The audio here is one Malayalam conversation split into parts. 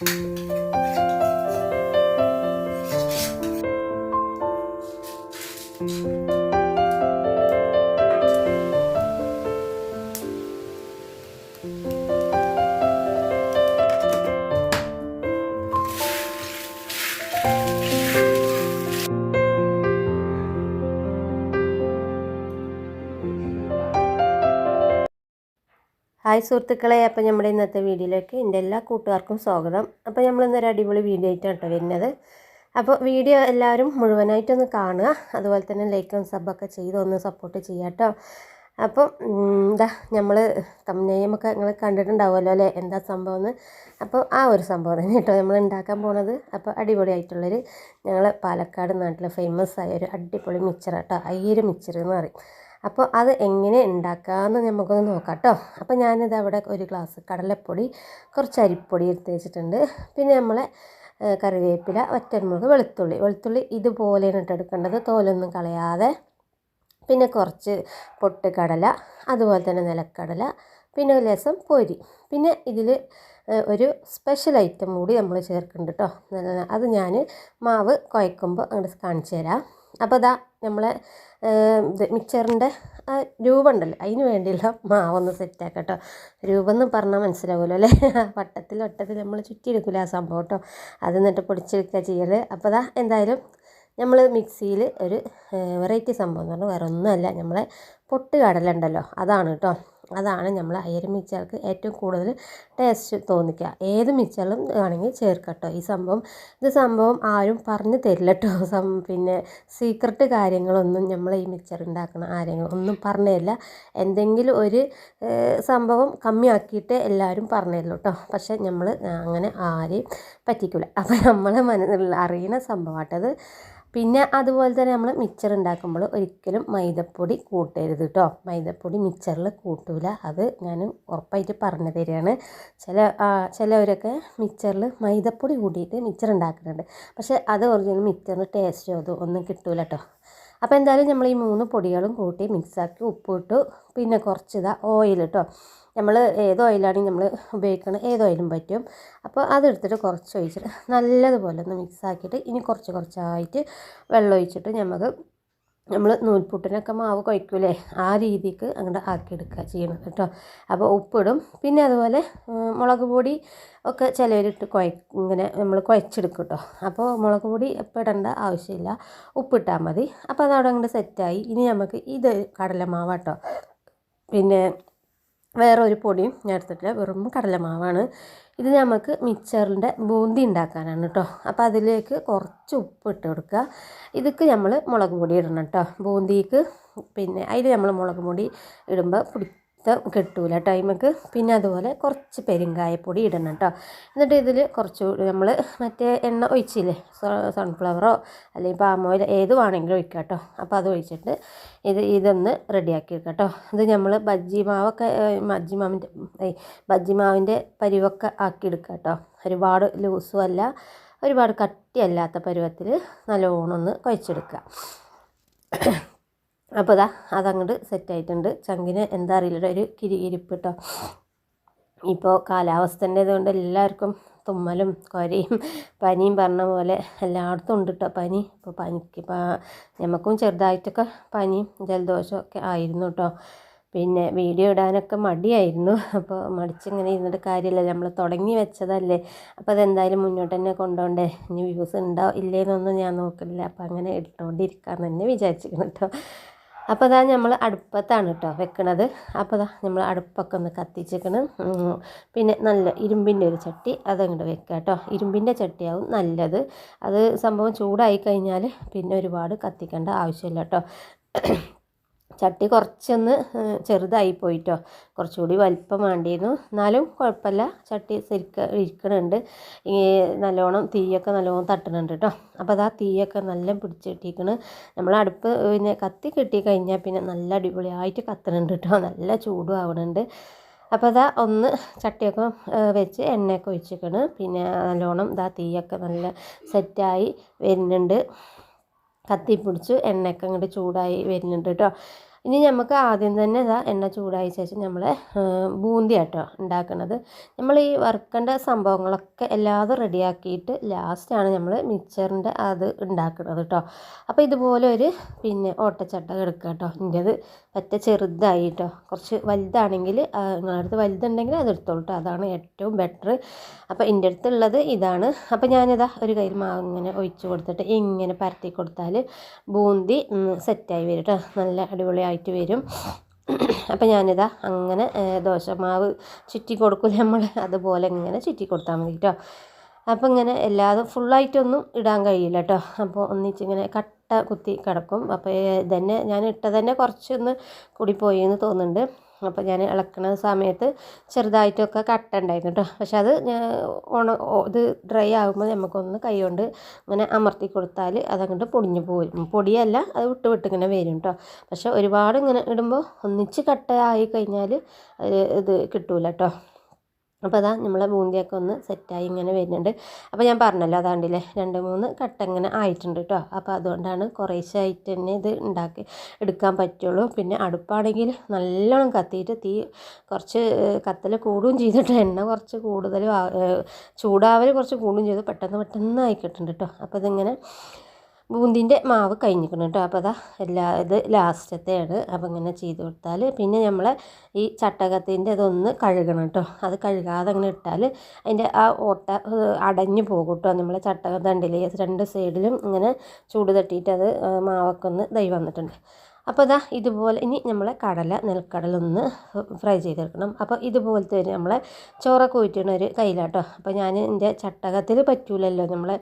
Música ഹായ് സുഹൃത്തുക്കളെ അപ്പോൾ നമ്മുടെ ഇന്നത്തെ വീഡിയോയിലേക്ക് എന്റെ എല്ലാ കൂട്ടുകാർക്കും സ്വാഗതം. അപ്പോൾ നമ്മൾ ഇന്നൊരു അടിപൊളി വീഡിയോ ആയിട്ടാണ് കേട്ടോ വരുന്നത്. അപ്പോൾ വീഡിയോ എല്ലാവരും മുഴുവനായിട്ടൊന്ന് കാണുക. അതുപോലെ തന്നെ ലൈക്കും സബൊക്കെ ചെയ്ത് ഒന്ന് സപ്പോർട്ട് ചെയ്യാം കേട്ടോ. അപ്പം എന്താ നമ്മൾ തമ്മനെയുമൊക്കെ നിങ്ങൾ കണ്ടിട്ടുണ്ടാവുമല്ലോ അല്ലേ? എന്താ സംഭവം എന്ന് അപ്പോൾ ആ ഒരു സംഭവം തന്നെ കേട്ടോ നമ്മൾ ഉണ്ടാക്കാൻ പോണത്. അപ്പോൾ അടിപൊളിയായിട്ടുള്ളൊരു ഞങ്ങൾ പാലക്കാട് നാട്ടിലെ ഫേമസ് ആയ ഒരു അടിപൊളി കേട്ടോ. അയ്യൊരു മിച്ചർ എന്ന് പറയും. അപ്പോൾ അത് എങ്ങനെ ഉണ്ടാക്കാമെന്ന് നമുക്കൊന്ന് നോക്കാം കേട്ടോ. അപ്പോൾ ഞാനിത് അവിടെ ഒരു ഗ്ലാസ് കടലപ്പൊടി കുറച്ച് അരിപ്പൊടി എടുത്ത് വെച്ചിട്ടുണ്ട്. പിന്നെ നമ്മളെ കറിവേപ്പില ഒറ്റമുളക് വെളുത്തുള്ളി. വെളുത്തുള്ളി ഇതുപോലെയാണ് ഇട്ട് എടുക്കേണ്ടത്. തോലൊന്നും കളയാതെ. പിന്നെ കുറച്ച് പൊട്ടുകടല അതുപോലെ തന്നെ നിലക്കടല പിന്നെ ഒരു ലേസം പൊരി. പിന്നെ ഇതിൽ ഒരു സ്പെഷ്യൽ ഐറ്റം കൂടി നമ്മൾ ചേർക്കുന്നുണ്ട് കേട്ടോ. അത് ഞാൻ മാവ് കുഴക്കുമ്പോൾ അങ്ങോട്ട് കാണിച്ചു തരാം. അപ്പോൾ ഇതാ നമ്മളെ ഇത് മിക്സറിന്റെ ആ രൂപം ഉണ്ടല്ലോ അതിന് വേണ്ടിയുള്ള മാവൊന്ന് സെറ്റാക്കാം കേട്ടോ രൂപം എന്ന് പറഞ്ഞാൽ മനസ്സിലാവുമല്ലോ അല്ലേ? വട്ടത്തിൽ വട്ടത്തിൽ നമ്മൾ ചുറ്റിയെടുക്കില്ല ആ സംഭവം കേട്ടോ. അത് എന്നിട്ട് പൊടിച്ചെടുക്കുക ചെയ്യൽ അപ്പോൾ അതാ എന്തായാലും നമ്മൾ മിക്സിയിൽ ഒരു വെറൈറ്റി സംഭവം എന്ന് പറഞ്ഞാൽ വേറെ ഒന്നുമല്ല നമ്മളെ പൊട്ട് കടല ഉണ്ടല്ലോ. അതാണ് കേട്ടോ. അതാണ് നമ്മൾ അയ്യര മിച്ചർക്ക് ഏറ്റവും കൂടുതൽ ടേസ്റ്റ് തോന്നിക്കുക. ഏത് മിച്ചറും വേണമെങ്കിൽ ചേർക്കട്ടോ. ഈ സംഭവം ഇത് സംഭവം ആരും പറഞ്ഞു തരില്ലട്ടോ. പിന്നെ സീക്രട്ട് കാര്യങ്ങളൊന്നും നമ്മൾ ഈ മിച്ചർ ഉണ്ടാക്കുന്ന ആരെങ്കിലും ഒന്നും പറഞ്ഞു തരില്ല എന്തെങ്കിലും ഒരു സംഭവം കമ്മിയാക്കിയിട്ട് എല്ലാവരും പറഞ്ഞു കേട്ടോ. പക്ഷെ നമ്മൾ അങ്ങനെ ആരെയും പറ്റിക്കില്ല അപ്പോൾ നമ്മളെ മനസ്സിൽ അറിയുന്ന സംഭവമാട്ടത് പിന്നെ അതുപോലെ തന്നെ നമ്മൾ മിച്ചർ ഉണ്ടാക്കുമ്പോൾ ഒരിക്കലും മൈദപ്പൊടി കൂട്ടരുത് കേട്ടോ മൈദപ്പൊടി മിച്ചറിൽ കൂട്ടൂല. അത് ഞാൻ ഉറപ്പായിട്ട് പറഞ്ഞു തരികയാണ് ചില ചിലവരൊക്കെ മിച്ചറിൽ മൈദപ്പൊടി കൂട്ടിയിട്ട് മിച്ചർ ഉണ്ടാക്കുന്നുണ്ട് പക്ഷേ അത് ഒറിജിനൽ മിച്ചറിന്റെ ടേസ്റ്റോ അതോ ഒന്നും കിട്ടൂല കേട്ടോ അപ്പോൾ എന്തായാലും നമ്മൾ ഈ മൂന്ന് പൊടികളും കൂട്ടി മിക്സാക്കി ഉപ്പിട്ട്. പിന്നെ കുറച്ച് ഇതാ ഓയിൽ കേട്ടോ നമ്മൾ ഏത് ഓയിലാണെങ്കിൽ നമ്മൾ ഉപയോഗിക്കണം ഏത് ഓയിലും പറ്റും. അപ്പോൾ അതെടുത്തിട്ട് കുറച്ച് ഒഴിച്ചിട്ട് നല്ലതുപോലെ ഒന്ന് മിക്സാക്കിയിട്ട് ഇനി കുറച്ച് കുറച്ചായിട്ട് വെള്ളം ഒഴിച്ചിട്ട് നമുക്ക് നമ്മൾ നൂൽപുട്ടിനൊക്കെ മാവ് കുഴയ്ക്കൂലേ ആ രീതിക്ക് അങ്ങോട്ട് ആക്കിയെടുക്കുക ചെയ്യണം കേട്ടോ. അപ്പോൾ ഉപ്പിടും. പിന്നെ അതുപോലെ മുളക് പൊടി ഒക്കെ ചിലവരിട്ട് കുഴ ഇങ്ങനെ നമ്മൾ കുഴച്ചെടുക്കും കേട്ടോ. അപ്പോൾ മുളക് പൊടി എപ്പോൾ ഇടേണ്ട ആവശ്യമില്ല. ഉപ്പിട്ടാൽ മതി. അപ്പോൾ അതവിടെ അങ്ങോട്ട് സെറ്റായി ഇനി നമുക്ക് ഇത് കടലമാവാട്ടോ പിന്നെ വേറെ ഒരു പൊടിയും ഞാൻ എടുത്തിട്ടില്ല. വെറും കടലമാവാണ്. ഇത് നമുക്ക് മിക്സറിന്റെ ബൂന്തി ഉണ്ടാക്കാനാണ് കേട്ടോ അപ്പോൾ അതിലേക്ക് കുറച്ച് ഉപ്പ് ഇട്ട് കൊടുക്കുക. ഇതൊക്കെ നമ്മൾ മുളക് പൊടി ഇടണം കേട്ടോ ബൂന്തിക്ക് പിന്നെ അതിൽ നമ്മൾ മുളക് പൊടി ഇടുമ്പോൾ പിടി കിട്ടൂല. ടൈമക്ക് പിന്നെ അതുപോലെ കുറച്ച് പെരുങ്കായപ്പൊടി ഇടണം കേട്ടോ എന്നിട്ട് ഇതിൽ കുറച്ച് നമ്മൾ മറ്റേ എണ്ണ ഒഴിച്ചില്ലേ? സൺഫ്ലവറോ അല്ലെങ്കിൽ പാം ഓയിൽ ഏത് വേണമെങ്കിലും ഒഴിക്കാം കേട്ടോ അപ്പോൾ അത് ഒഴിച്ചിട്ട് ഇത് ഇതൊന്ന് റെഡിയാക്കി വെക്കാം കേട്ടോ ഇത് നമ്മൾ ബജ്ജി മാവൊക്കെ ബജ്ജി മാവിന്റെ ബജ്ജി മാവിന്റെ പരിവൊക്കെ ആക്കി എടുക്കാം കേട്ടോ ഒരുപാട് ലൂസും അല്ല ഒരുപാട് കട്ടിയല്ലാത്ത പരുവത്തിൽ നല്ലോണം ഒന്ന് കുഴച്ചെടുക്കുക അപ്പോൾ ഇതാ അതങ്ങോട്ട് സെറ്റായിട്ടുണ്ട് ചങ്കിന് എന്താ അറിയില്ല ഒരു കിരികിരിപ്പ് കേട്ടോ ഇപ്പോൾ കാലാവസ്ഥേന്റെ കൊണ്ട് എല്ലാവർക്കും തുമ്മലും കൊരയും പനിയും പറഞ്ഞ പോലെ എല്ലായിടത്തും ഉണ്ട് കേട്ടോ പനി. ഇപ്പോൾ പനിക്ക് നമുക്കും ചെറുതായിട്ടൊക്കെ പനിയും ജലദോഷവും ഒക്കെ ആയിരുന്നു കേട്ടോ പിന്നെ വീഡിയോ ഇടാനൊക്കെ മടിയായിരുന്നു. അപ്പോൾ മടിച്ചിങ്ങനെ ഇരുന്നിട്ട് കാര്യമില്ല നമ്മൾ തുടങ്ങി വെച്ചതല്ലേ. അപ്പോൾ അതെന്തായാലും മുന്നോട്ട് തന്നെ കൊണ്ടുപോകണ്ടേ ഇനി വ്യൂസ് ഉണ്ടോ ഇല്ലേന്നൊന്നും ഞാൻ നോക്കില്ല അപ്പോൾ അങ്ങനെ ഇട്ടുകൊണ്ടിരിക്കാമെന്ന് തന്നെ വിചാരിച്ചിരിക്കുന്നു കേട്ടോ അപ്പോൾ അതാ നമ്മൾ അടുപ്പത്താണ് കേട്ടോ വെക്കണത്. അപ്പോൾ അതാ നമ്മൾ അടുപ്പൊക്കെ ഒന്ന് കത്തിച്ചേക്കണം. പിന്നെ നല്ല ഇരുമ്പിന്റെ ഒരു ചട്ടി അതങ്ങോട്ട് വെക്കുക കേട്ടോ ഇരുമ്പിന്റെ ചട്ടിയാവും നല്ലത്. അത് സംഭവം ചൂടായി കഴിഞ്ഞാൽ പിന്നെ ഒരുപാട് കത്തിക്കേണ്ട ആവശ്യമില്ല കേട്ടോ ചട്ടി കുറച്ചൊന്ന് ചെറുതായി പോയിട്ടോ. കുറച്ചുകൂടി വലിപ്പം വേണ്ടിയിരുന്നു. എന്നാലും കുഴപ്പമില്ല. ചട്ടി ശരിക്ക് ഇരിക്കണുണ്ട്. ഈ നല്ലോണം തീയൊക്കെ നല്ലോണം തട്ടുന്നുണ്ട് കേട്ടോ. അപ്പോൾ അതാ തീയൊക്കെ നല്ല പിടിച്ചിട്ടിരിക്കണ് നമ്മൾ അടുപ്പ് പിന്നെ കത്തി കിട്ടി കഴിഞ്ഞാൽ പിന്നെ നല്ല അടിപൊളിയായിട്ട് കത്തുന്നുണ്ട് കേട്ടോ. നല്ല ചൂടും ആവണുണ്ട്. അപ്പോൾ അതാ ഒന്ന് ചട്ടിയൊക്കെ വെച്ച് എണ്ണയൊക്കെ ഒഴിച്ചിരിക്കണ് പിന്നെ നല്ലോണം ഇതാ തീയൊക്കെ നല്ല സെറ്റായി വരുന്നുണ്ട്. കത്തി പിടിച്ച് എണ്ണയൊക്കെ അങ്ങോട്ട് ചൂടായി വരുന്നുണ്ട് കേട്ടോ ഇനി നമുക്ക് ആദ്യം തന്നെ ഇതാ എണ്ണ ചൂടായ ശേഷം നമ്മൾ ബൂന്തി ആട്ടോ ഉണ്ടാക്കുന്നത് നമ്മൾ ഈ വറുക്കേണ്ട സംഭവങ്ങളൊക്കെ എല്ലാതും റെഡിയാക്കിയിട്ട് ലാസ്റ്റാണ് നമ്മൾ മിക്സറിന്റെ അത് ഉണ്ടാക്കുന്നത് കേട്ടോ അപ്പോൾ ഇതുപോലെ ഒരു പിന്നെ ഓട്ടച്ചട്ട എടുക്കുക കേട്ടോ എന്റേത് പറ്റ ചെറുതായി കേട്ടോ കുറച്ച് വലുതാണെങ്കിൽ നിങ്ങളുടെ അടുത്ത് വലുതുണ്ടെങ്കിൽ അത് എടുത്തോളൂ അതാണ് ഏറ്റവും ബെറ്റർ അപ്പോൾ എന്റെ അടുത്തുള്ളത് ഇതാണ്. അപ്പോൾ ഞാനിതാ ഒരു കയ്യിൽ മാവ് ഇങ്ങനെ ഒഴിച്ച് കൊടുത്തിട്ട് ഇങ്ങനെ പരത്തി കൊടുത്താൽ ബൂന്തി സെറ്റായി വരും കേട്ടോ നല്ല അടിപൊളിയായിട്ട് വരും. അപ്പം ഞാനിതാ അങ്ങനെ ദോശമാവ് ചുറ്റി കൊടുക്കില്ല നമ്മൾ അതുപോലെ ഇങ്ങനെ ചുറ്റി കൊടുത്താൽ മതി കേട്ടോ അപ്പോൾ ഇങ്ങനെ എല്ലാതും ഫുള്ളായിട്ടൊന്നും ഇടാൻ കഴിയില്ല കേട്ടോ അപ്പോൾ ഒന്നിച്ചിങ്ങനെ കട്ട കുത്തി കിടക്കും. അപ്പോൾ ഇതന്നെ ഞാൻ ഇട്ടത് തന്നെ കുറച്ചൊന്ന് കൂടിപ്പോയി എന്ന് തോന്നുന്നുണ്ട്. അപ്പോൾ ഞാൻ ഇളക്കുന്ന സമയത്ത് ചെറുതായിട്ടൊക്കെ കട്ട ഉണ്ടായിരുന്നു കേട്ടോ പക്ഷെ അത് ഞാൻ ഉണ ഇത് ഡ്രൈ ആകുമ്പോൾ നമുക്കൊന്ന് കൈ കൊണ്ട് ഇങ്ങനെ അമർത്തി കൊടുത്താൽ അതങ്ങോട്ട് പൊടിഞ്ഞു പോകും പൊടിയല്ല അത് വിട്ട് വിട്ട് ഇങ്ങനെ വരും കേട്ടോ പക്ഷെ ഒരുപാട് ഇങ്ങനെ ഇടുമ്പോൾ ഒന്നിച്ച് കട്ട ആയി കഴിഞ്ഞാൽ ഇത് കിട്ടൂല കേട്ടോ അപ്പോൾ അതാ നമ്മളെ ബൂന്തിയൊക്കെ ഒന്ന് സെറ്റായി ഇങ്ങനെ വരുന്നുണ്ട്. അപ്പോൾ ഞാൻ പറഞ്ഞല്ലോ അതാണ്ടില്ലേ രണ്ട് മൂന്ന് കട്ട ഇങ്ങനെ ആയിട്ടുണ്ട് കേട്ടോ അപ്പോൾ അതുകൊണ്ടാണ് കുറേശ്ശെ ആയിട്ട് തന്നെ ഇത് ഉണ്ടാക്കി എടുക്കാൻ പറ്റുള്ളൂ. പിന്നെ അടുപ്പാണെങ്കിൽ നല്ലോണം കത്തിയിട്ട് തീ കുറച്ച് കത്തൽ കൂടുകയും ചെയ്തിട്ട് എണ്ണ കുറച്ച് കൂടുതൽ ചൂടാവൽ കുറച്ച് കൂടുകയും ചെയ്തു. പെട്ടെന്ന് പെട്ടെന്ന് ആയിക്കിട്ടുണ്ട് കേട്ടോ അപ്പോൾ ഇതിങ്ങനെ ബൂന്തിന്റെ മാവ് കഴിഞ്ഞിരിക്കണം കേട്ടോ. അപ്പോൾ അതാ എല്ലാ ഇത് ലാസ്റ്റത്തെയാണ്. അപ്പോൾ ഇങ്ങനെ ചെയ്ത് കൊടുത്താൽ പിന്നെ നമ്മൾ ഈ ചട്ടകത്തിന്റെ ഇതൊന്ന് കഴുകണം കേട്ടോ. അത് കഴുകാതെ അങ്ങനെ ഇട്ടാൽ അതിന്റെ ആ ഓട്ട അടഞ്ഞു പോകും കേട്ടോ. നമ്മളെ ചട്ടക തണ്ടിലേ രണ്ട് സൈഡിലും ഇങ്ങനെ ചൂട് തട്ടിയിട്ട് അത് മാവൊക്കെ ഒന്ന് ദൈ വന്നിട്ടുണ്ട്. അപ്പോൾ ഇതാ ഇതുപോലെ ഇനി നമ്മളെ കടല നെൽക്കടല ഒന്ന് ഫ്രൈ ചെയ്തെടുക്കണം. അപ്പോൾ ഇതുപോലത്തെ ഒരു നമ്മളെ ചോറൊക്കെ ഊറ്റണ ഒരു കയ്യിലാട്ടോ. അപ്പോൾ ഞാൻ എന്റെ ചട്ടകത്തിൽ പറ്റൂലല്ലോ നമ്മളെ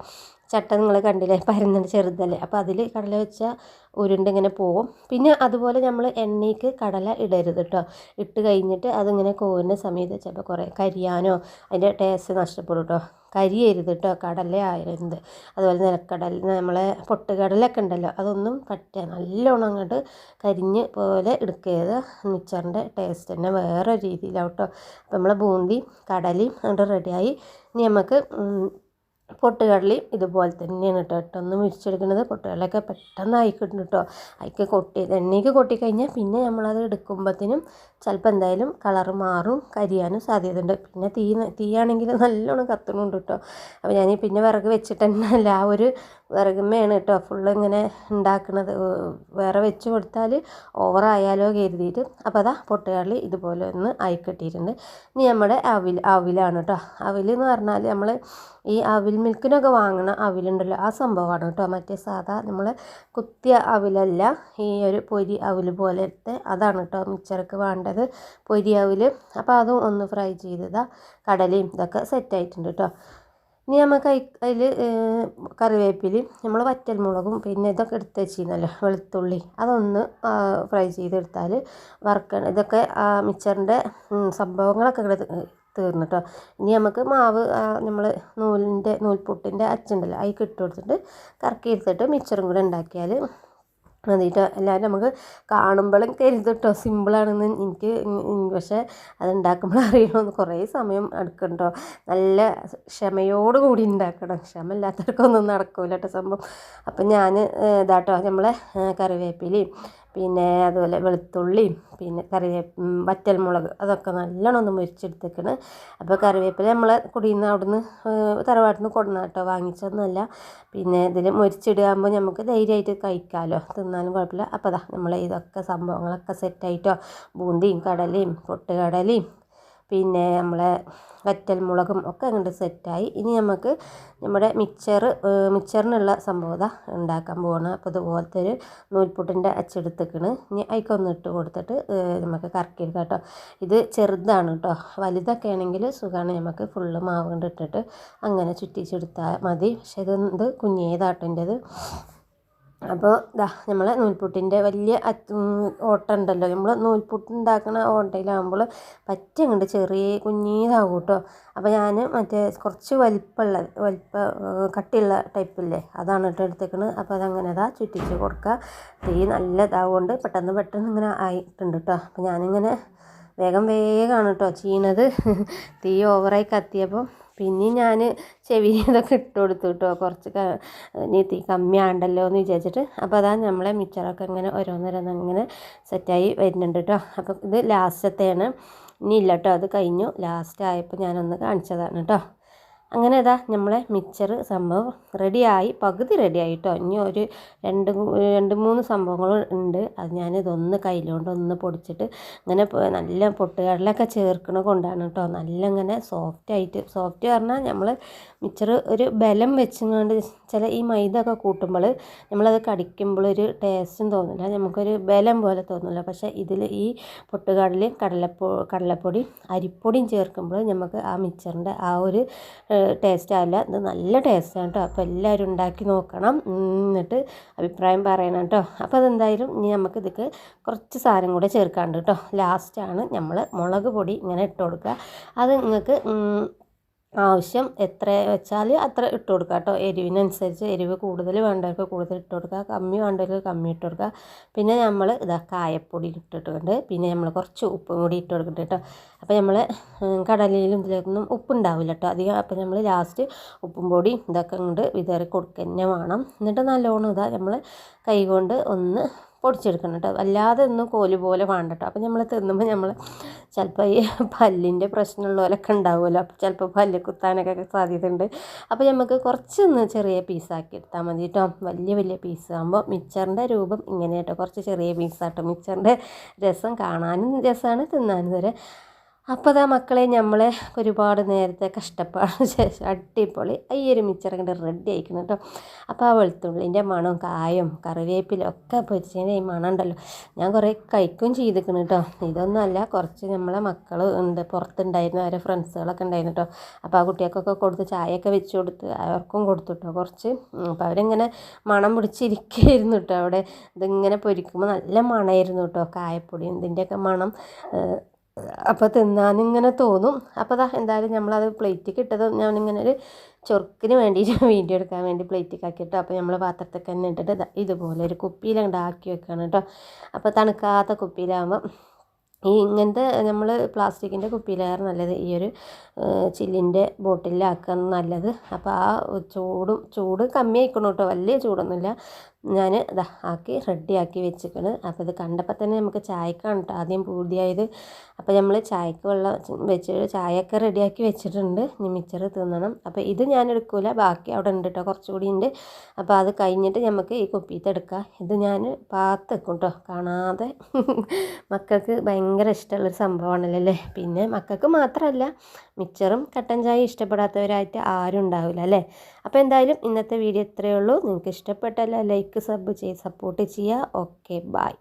ചട്ട നിങ്ങൾ കണ്ടില്ലേ? പരന്നിട്ട് ചെറുതല്ലേ? അപ്പോൾ അതിൽ കടല വെച്ചാൽ ഉരുണ്ടിങ്ങനെ പോവും. പിന്നെ അതുപോലെ നമ്മൾ എണ്ണയ്ക്ക് കടല ഇടരുത് കേട്ടോ ഇട്ട് കഴിഞ്ഞിട്ട് അതിങ്ങനെ കോരുന്ന സമയത്ത് ചിലപ്പോൾ കുറേ കരിയാനോ അതിന്റെ ടേസ്റ്റ് നഷ്ടപ്പെടും കേട്ടോ കരിയരുത് കേട്ടോ കടല ആയിരുന്നത് അതുപോലെ നിലക്കടൽ നമ്മളെ പൊട്ടുകടലൊക്കെ ഉണ്ടല്ലോ അതൊന്നും പറ്റുക നല്ലോണം അങ്ങോട്ട് കരിഞ്ഞ് പോലെ എടുക്കരുത്. മിച്ചറിന്റെ ടേസ്റ്റ് തന്നെ വേറെ രീതിയിലാവും കേട്ടോ അപ്പോൾ നമ്മളെ ബൂന്തി കടലയും അങ്ങോട്ട് റെഡിയായി ഇനി നമുക്ക് പൊട്ടുകടലയും ഇതുപോലെ തന്നെയാണ് കേട്ടോ ഇട്ടൊന്ന് മുരിച്ചെടുക്കുന്നത്. പൊട്ടുകടലൊക്കെ പെട്ടെന്ന് ആയിക്കിട്ടുണ്ട് കേട്ടോ. അതിക്ക് കൊട്ടി എണ്ണയ്ക്ക് കൊട്ടിക്കഴിഞ്ഞാൽ പിന്നെ നമ്മളത് എടുക്കുമ്പോഴത്തേനും ചിലപ്പോൾ എന്തായാലും കളറ് മാറും കരിയാനും സാധ്യതയുണ്ട്. പിന്നെ തീ തീയാണെങ്കിൽ നല്ലോണം കത്തണുണ്ട് കേട്ടോ. അപ്പോൾ ഞാൻ പിന്നെ വിറക് വെച്ചിട്ട് തന്നെ അല്ല ആ ഒരു വിറകുമ്മയാണ് കേട്ടോ. ഫുള്ള് ഇങ്ങനെ ഉണ്ടാക്കുന്നത് വേറെ വെച്ച് കൊടുത്താൽ ഓവറായാലോ കരുതിയിട്ട്. അപ്പോൾ അതാ പൊട്ടുകടലി ഇതുപോലെ ഒന്ന് ആയിക്കിട്ടിയിട്ടുണ്ട് ഇനി നമ്മുടെ അവിൽ അവിലാണ് കേട്ടോ. അവിൽ എന്ന് പറഞ്ഞാൽ നമ്മൾ ഈ അവിൽ മിൽക്കിനൊക്കെ വാങ്ങണ അവിലുണ്ടല്ലോ. ആ സംഭവമാണ് കേട്ടോ. മറ്റേ സാധാ നമ്മൾ കുത്തിയ അവിലല്ല. ഈ ഒരു പൊരി അവിൽ പോലത്തെ അതാണ് കേട്ടോ മിച്ചർക്ക് വേണ്ടത് പൊരി അവിൽ. അപ്പോൾ അതും ഒന്ന് ഫ്രൈ ചെയ്തതാ. കടലയും ഇതൊക്കെ സെറ്റായിട്ടുണ്ട് കേട്ടോ. ഇനി നമുക്ക് അതിൽ കറിവേപ്പിലയും നമ്മൾ വറ്റൽമുളകും പിന്നെ ഇതൊക്കെ എടുത്ത് വെച്ചിരുന്നല്ലോ വെളുത്തുള്ളി. അതൊന്ന് ഫ്രൈ ചെയ്തെടുത്താൽ വറുക്കണം. ഇതൊക്കെ ആ മിച്ചറിന്റെ സംഭവങ്ങളൊക്കെ ഇവിടെ തീർന്നു കേട്ടോ ഇനി നമുക്ക് മാവ് നമ്മൾ നൂലിന്റെ നൂൽപുട്ടിന്റെ അച്ചുണ്ടല്ലോ അതിൽ ഇട്ട് കൊടുത്തിട്ട് കറക്കി എടുത്തിട്ട് മിച്ചറും കൂടെ ഉണ്ടാക്കിയാൽ മതിയിട്ട് എല്ലാവരും നമുക്ക് കാണുമ്പോഴും കരുതും കേട്ടോ സിമ്പിളാണെന്ന് എനിക്ക് പക്ഷേ അത് ഉണ്ടാക്കുമ്പോൾ അറിയണമെന്ന് കുറേ സമയം എടുക്കണ്ടോ. നല്ല ക്ഷമയോട് കൂടി ഉണ്ടാക്കണം. ക്ഷമ ഇല്ലാത്തവർക്കൊന്നും നടക്കില്ല കേട്ടോ സംഭവം. അപ്പം ഞാൻ ഇതാട്ടോ നമ്മളെ കറിവേപ്പിലയും പിന്നെ അതുപോലെ വെളുത്തുള്ളിയും പിന്നെ കറിവേ വറ്റൽമുളക് അതൊക്കെ നല്ലോണം ഒന്ന് മുരിച്ചെടുത്തേക്കണ്. അപ്പോൾ കറിവേപ്പില നമ്മൾ കുടിയിൽ നിന്ന് അവിടുന്ന് തറവാട്ടിൽ നിന്ന് കൊടുന്ന കേട്ടോ വാങ്ങിച്ചതൊന്നുമല്ല പിന്നെ ഇതിൽ മുരിച്ചിടുകയാകുമ്പോൾ നമുക്ക് ധൈര്യമായിട്ട് കഴിക്കാമല്ലോ തിന്നാലും കുഴപ്പമില്ല അപ്പോൾ അതാ നമ്മൾ ഇതൊക്കെ സംഭവങ്ങളൊക്കെ സെറ്റായിട്ടോ. ബൂന്തിയും കടലയും പൊട്ടുകടലയും പിന്നെ നമ്മളെ വറ്റൽമുളകും ഒക്കെ അങ്ങോട്ട് സെറ്റായി. ഇനി നമുക്ക് നമ്മുടെ മിക്സർ മിക്സറിനുള്ള സംഭവം ഉണ്ടാക്കാൻ പോവാണ്. അപ്പോൾ ഇതുപോലത്തെ ഒരു നൂൽപുട്ടിന്റെ അച്ചെടുത്തേക്കണ് ഇനി അതിക്കൊന്ന് ഇട്ട് കൊടുത്തിട്ട് നമുക്ക് കറക്കിയെടുക്കാം കേട്ടോ. ഇത് ചെറുതാണ് കേട്ടോ. വലുതൊക്കെ ആണെങ്കിൽ സുഖമാണ് നമുക്ക് ഫുള്ള് മാവ് കൊണ്ട് ഇട്ടിട്ട് അങ്ങനെ ചുറ്റിച്ചെടുത്താൽ മതി. പക്ഷേ ഇത് കുഞ്ഞേതാട്ടോ എന്റെത് അപ്പോൾ ഇതാ നമ്മൾ നൂൽപുട്ടിന്റെ വലിയ ഓട്ട ഉണ്ടല്ലോ നമ്മൾ നൂൽപുട്ട് ഉണ്ടാക്കുന്ന ഓട്ടയിലാകുമ്പോൾ പറ്റ അങ്ങോട്ട് ചെറിയ കുഞ്ഞീതാകും കേട്ടോ അപ്പോൾ ഞാൻ മറ്റേ കുറച്ച് വലിപ്പമുള്ള വലിപ്പ കട്ടിയുള്ള ടൈപ്പില്ലേ അതാണ് കേട്ടോ എടുത്തേക്കണത് അപ്പോൾ അതങ്ങനെ ഇതാ ചുറ്റിച്ച് കൊടുക്കുക തീ നല്ല ഇതാവുകൊണ്ട് പെട്ടെന്ന് പെട്ടെന്ന് ഇങ്ങനെ ആയിട്ടുണ്ട് കേട്ടോ അപ്പോൾ ഞാനിങ്ങനെ വേഗം വേഗമാണ് കേട്ടോ ചീണത് തീ ഓവറായി കത്തിയപ്പോൾ പിന്നെ ഞാൻ ചെവി ഇതൊക്കെ ഇട്ട് കൊടുത്തു കേട്ടോ കുറച്ച് ഇനി തീ കമ്മിയാണ്ടല്ലോ എന്ന് വിചാരിച്ചിട്ട്. അപ്പോൾ അതാ നമ്മളെ മിച്ചറൊക്കെ ഇങ്ങനെ ഓരോന്നോരോന്ന് ഇങ്ങനെ സെറ്റായി വരുന്നുണ്ട് കേട്ടോ അപ്പോൾ ഇത് ലാസ്റ്റത്തെയാണ് ഇനി ഇല്ല കേട്ടോ അത് കഴിഞ്ഞു. ലാസ്റ്റ് ആയപ്പോൾ ഞാനൊന്ന് കാണിച്ചതാണ് കേട്ടോ അങ്ങനെ ഇതാ നമ്മളെ മിക്സർ സംഭവം റെഡിയായി പകുതി റെഡിയായി കേട്ടോ ഇനി ഒരു രണ്ട് രണ്ട് മൂന്ന് സംഭവങ്ങൾ ഉണ്ട്. അത് ഞാനിതൊന്ന് കയ്യിലുകൊണ്ട് ഒന്ന് പൊടിച്ചിട്ട് ഇങ്ങനെ നല്ല പൊട്ടുകടലൊക്കെ ചേർക്കണ കൊണ്ടാണ് കേട്ടോ നല്ല ഇങ്ങനെ സോഫ്റ്റ് ആയിട്ട് സോഫ്റ്റ് പറഞ്ഞാൽ നമ്മൾ മിക്സർ ഒരു ബലം വെച്ചുകൊണ്ട് ചില ഈ മൈദ ഒക്കെ കൂട്ടുമ്പോൾ നമ്മളത് കടിക്കുമ്പോൾ ഒരു ടേസ്റ്റും തോന്നില്ല നമുക്കൊരു ബലം പോലെ തോന്നില്ല പക്ഷേ ഇതിൽ ഈ പൊട്ടുകടലയും കടലപ്പോ കടലപ്പൊടി അരിപ്പൊടിയും ചേർക്കുമ്പോൾ നമുക്ക് ആ മിക്സറിന്റെ ആ ഒരു ടേസ്റ്റ് ആവില്ല. ഇത് നല്ല ടേസ്റ്റാണ് കേട്ടോ. അപ്പോൾ എല്ലാവരും ഉണ്ടാക്കി നോക്കണം. എന്നിട്ട് അഭിപ്രായം പറയണം കേട്ടോ. അപ്പോൾ അതെന്തായാലും ഇനി നമുക്ക് ഇതിക്ക് കുറച്ച് സാധനം കൂടെ ചേർക്കാണ്ട് കേട്ടോ. ലാസ്റ്റാണ് നമ്മൾ മുളക് പൊടി ഇങ്ങനെ ഇട്ട് കൊടുക്കുക. അത് നിങ്ങൾക്ക് ആവശ്യം എത്ര വെച്ചാൽ അത്ര ഇട്ട് കൊടുക്കുക കേട്ടോ. എരിവിനനുസരിച്ച് എരിവ് കൂടുതൽ വേണ്ടവർക്ക് കൂടുതൽ ഇട്ട് കൊടുക്കുക. കമ്മി വേണ്ടവർക്ക് കമ്മി ഇട്ട് കൊടുക്കുക. പിന്നെ നമ്മൾ ഇതാ കായപ്പൊടി ഇട്ടിട്ടുണ്ട്. പിന്നെ നമ്മൾ കുറച്ച് ഉപ്പും കൂടി ഇട്ട് കൊടുക്കട്ടെ കേട്ടോ. അപ്പോൾ നമ്മൾ കടലയിലും ഇതിലേക്കൊന്നും ഉപ്പുണ്ടാവില്ല കേട്ടോ. അധികം അപ്പോൾ നമ്മൾ ലാസ്റ്റ് ഉപ്പും പൊടി ഇതൊക്കെ കൊണ്ട് വിതറി കൊടുക്കുക തന്നെ വേണം. എന്നിട്ട് നല്ലോണം ഇതാ നമ്മൾ കൈ കൊണ്ട് ഒന്ന് പൊടിച്ചെടുക്കണം കേട്ടോ അല്ലാതെ ഒന്നും കോൽ പോലെ വേണ്ട കേട്ടോ അപ്പോൾ നമ്മൾ തിന്നുമ്പോൾ നമ്മൾ ചിലപ്പോൾ ഈ പല്ലിന്റെ പ്രശ്നമുള്ളവരൊക്കെ ഉണ്ടാവുമല്ലോ. അപ്പോൾ ചിലപ്പോൾ പല്ല് കുത്താനൊക്കെ സാധ്യതയുണ്ട്. അപ്പോൾ നമുക്ക് കുറച്ചൊന്ന് ചെറിയ പീസാക്കി എടുത്താൽ മതി കേട്ടോ വലിയ വലിയ പീസ് ആകുമ്പോൾ മിച്ചറിന്റെ രൂപം ഇങ്ങനെ കേട്ടോ കുറച്ച് ചെറിയ പീസാട്ടോ മിച്ചറിന്റെ രസം കാണാനും രസമാണ് തിന്നാനും. വരെ അപ്പോൾ അതാ മക്കളെ നമ്മളെ ഒരുപാട് നേരത്തെ കഷ്ടപ്പാടിന് ശേഷം അടിപൊളി. ഈ ഒരു റെഡി ആയിക്കണം കേട്ടോ അപ്പോൾ ആ വെളുത്തുള്ളിന്റെ മണവും കായും കറിവേപ്പിലും ഒക്കെ പൊരിച്ചതിന്റെ ഈ മണം ഉണ്ടല്ലോ. ഞാൻ കുറേ കഴിക്കുകയും ചെയ്തിരിക്കണം കേട്ടോ ഇതൊന്നുമല്ല കുറച്ച് നമ്മളെ മക്കൾ ഉണ്ട് പുറത്തുണ്ടായിരുന്നു അവരെ ഫ്രണ്ട്സുകളൊക്കെ ഉണ്ടായിരുന്നു കേട്ടോ അപ്പോൾ ആ കുട്ടികൾക്കൊക്കെ കൊടുത്ത് ചായയൊക്കെ വെച്ച് കൊടുത്ത് അവർക്കും കൊടുത്തു കേട്ടോ കുറച്ച് അപ്പോൾ അവരിങ്ങനെ മണം പിടിച്ചിരിക്കുകയായിരുന്നു കേട്ടോ അവിടെ. ഇതിങ്ങനെ പൊരിക്കുമ്പോൾ നല്ല മണമായിരുന്നു കേട്ടോ കായപ്പൊടി ഇതിന്റെയൊക്കെ മണം അപ്പോൾ തിന്നാനിങ്ങനെ തോന്നും. അപ്പോൾ അതാ എന്തായാലും നമ്മളത് പ്ലേറ്റ് ഇട്ടത് ഞാനിങ്ങനെ ഒരു ചൊറുക്കിന് വേണ്ടിയിട്ട് വീഡിയോ എടുക്കാൻ വേണ്ടി പ്ലേറ്റിൽ ആക്കിയിട്ടോ അപ്പോൾ നമ്മൾ പാത്രത്തിൽ തന്നെ ഇട്ടിട്ട് ഇതുപോലെ ഒരു കുപ്പിയിലങ്ങോട്ട് ആക്കി വെക്കുകയാണ് കേട്ടോ. അപ്പോൾ തണുക്കാത്ത കുപ്പിയിലാകുമ്പോൾ ഈ ഇങ്ങനത്തെ നമ്മൾ പ്ലാസ്റ്റിക്കിന്റെ കുപ്പിയിലേറെ നല്ലത്. ഈ ഒരു ചില്ലിന്റെ ബോട്ടിലാക്കാൻ നല്ലത്. അപ്പോൾ ആ ചൂടും ചൂട് കമ്മിയായിക്കണം കേട്ടോ. വലിയ ചൂടൊന്നുമില്ല. ഞാൻ ഇതാ ആക്കി റെഡിയാക്കി വെച്ചിരിക്കണ്. അപ്പോൾ ഇത് കണ്ടപ്പോൾ തന്നെ നമുക്ക് ചായക്കാണ് കേട്ടോ ആദ്യം പൂതിയായത്. അപ്പോൾ നമ്മൾ ചായക്ക് വെള്ളം വെച്ച് ചായയൊക്കെ റെഡിയാക്കി വെച്ചിട്ടുണ്ട്. ഇനി മിച്ചർ തിന്നണം. അപ്പോൾ ഇത് ഞാൻ എടുക്കില്ല ബാക്കി അവിടെ ഉണ്ട് കേട്ടോ കുറച്ചുകൂടി ഉണ്ട്. അപ്പോൾ അത് കഴിഞ്ഞിട്ട് നമുക്ക് ഈ കുപ്പിയിട്ട് എടുക്കാം. ഇത് ഞാൻ പാത്ത് വെക്കും കേട്ടോ കാണാതെ മക്കൾക്ക് ഭയങ്കര ഇഷ്ടമുള്ളൊരു സംഭവമാണല്ലോ അല്ലേ? പിന്നെ മക്കൾക്ക് മാത്രമല്ല മിച്ചറും കട്ടൻ ചായ ഇഷ്ടപ്പെടാത്തവരായിട്ട് ആരും ഉണ്ടാവില്ല അല്ലേ? അപ്പോൾ എന്തായാലും ഇന്നത്തെ വീഡിയോ ഇത്രയേ ഉള്ളൂ. നിങ്ങൾക്ക് ഇഷ്ടപ്പെട്ടല്ല ലൈക്ക് സബ് ചെയ്ത് സപ്പോർട്ട് ചെയ്യുക. Okay bye